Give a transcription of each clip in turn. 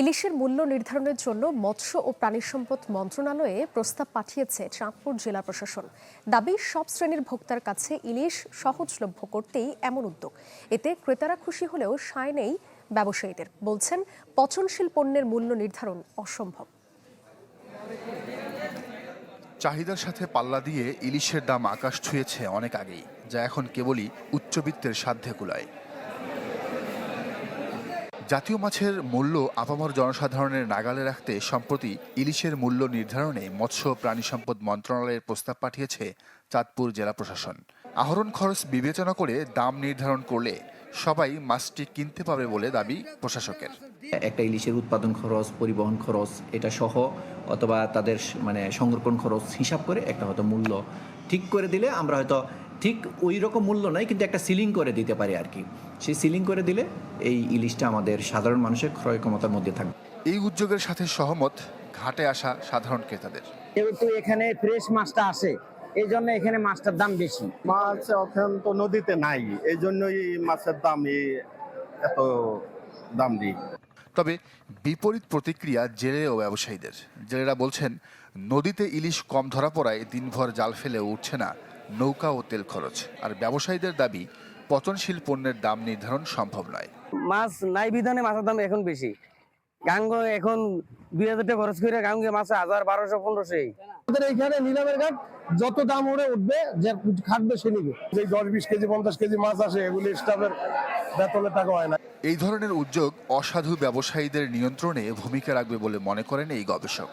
ইলিশের মূল্য নির্ধারণের জন্য মৎস্য ও প্রাণী সম্পদ মন্ত্রণালয়ে প্রস্তাব পাঠিয়েছে চাঁদপুর জেলা প্রশাসন। দাবি, সব শ্রেণির ভোক্তার কাছে ইলিশ সহজলভ্য করতেই এমন উদ্যোগ। এতে ক্রেতারা খুশি হলেও সায় নেই ব্যবসায়ীদের। বলছেন, পচনশীল পণ্যের মূল্য নির্ধারণ অসম্ভব। চাহিদার সাথে পাল্লা দিয়ে ইলিশের দাম আকাশ ছুঁয়েছে অনেক আগেই, যা এখন কেবলই উচ্চবিত্তের সাধ্যে কুলায় জাতীয় মাছের মূল্য আপামর জনসাধারণের নাগালে রাখতে সম্প্রতি ইলিশের মূল্য নির্ধারণে মৎস্য প্রাণী সম্পদ মন্ত্রণালয়ের প্রস্তাব পাঠিয়েছে চাঁদপুর জেলা প্রশাসন। আহরণ খরচ বিবেচনা করে দাম নির্ধারণ করলে সবাই মাছটি কিনতে পারবে বলে দাবি প্রশাসকের। একটা ইলিশের উৎপাদন খরচ, পরিবহন খরচ, এটা সহ অথবা তাদের মানে সংরক্ষণ খরচ হিসাব করে একটা হয়তো মূল্য ঠিক করে দিলে আমরা হয়তো ঠিক ওই রকম মূল্য নয়, কিন্তু একটা সিলিং করে দিতে পারি আর কি। সেই সিলিং করে দিলে এই ইলিশটা আমাদের সাধারণ মানুষের ক্রয় ক্ষমতার মধ্যে থাকবে। এই উদ্যোগের সাথে সহমত ঘাটে আসা সাধারণ ক্রেতাদের। যেহেতু এখানে ফ্রেশ মাছটা আসে এই জন্য এখানে মাছটার দাম বেশি। মাছ এখন তো নদীতে নাই এই জন্যই মাছের দাম এত দাম দিই তবে বিপরীত প্রতিক্রিয়া জেলে ও ব্যবসায়ীদের। জেলেরা বলছেন নদীতে ইলিশ কম ধরা পড়ায় দিনভর জাল ফেলে উঠছে না নৌকা ও তেল খরচ। আর ব্যবসায়ীদের দাবি পচনশীল পণ্যের দাম নির্ধারণ সম্ভব নয়। মাছ নাই বিধানে মাছের দাম এখন বেশি। গাঙ্গ এখন দুই হাজার টাকা খরচ করে গাঙ্গে মাছ হাজার বারোশো পনেরোশো। আমাদের এইখানে নিলামের ঘাট যত দাম ওরে উঠবে যে খাটবে সে নিবে। যে দশ বিশ কেজি পঞ্চাশ কেজি মাছ আসে এগুলি স্টাফের বেতনের টাকা হয় না। এই ধরনের উদ্যোগ অসাধু ব্যবসায়ীদের নিয়ন্ত্রণে ভূমিকা রাখবে বলে মনে করেন এই গবেষক।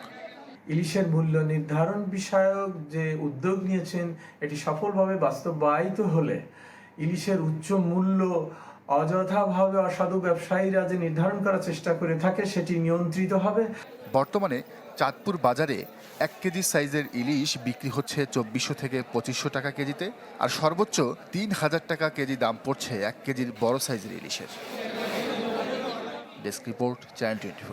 ইলিশের মূল্য নির্ধারণ বিষয়ক যে উদ্যোগ নিয়েছেন এটি সফলভাবে বাস্তবায়িত হলে ইলিশের উচ্চ মূল্য অযথাভাবে অসাধু ব্যবসায়ীরা যে নির্ধারণ করার চেষ্টা করে থাকে, সেটি নিয়ন্ত্রিত হবে। বর্তমানে চাঁদপুর বাজারে এক কেজি সাইজের ইলিশ বিক্রি হচ্ছে চব্বিশশো থেকে পঁচিশশো টাকা কেজিতে আর সর্বোচ্চ তিন হাজার টাকা কেজি দাম পড়ছে এক কেজির বড় সাইজের ইলিশের। Desk report channel twenty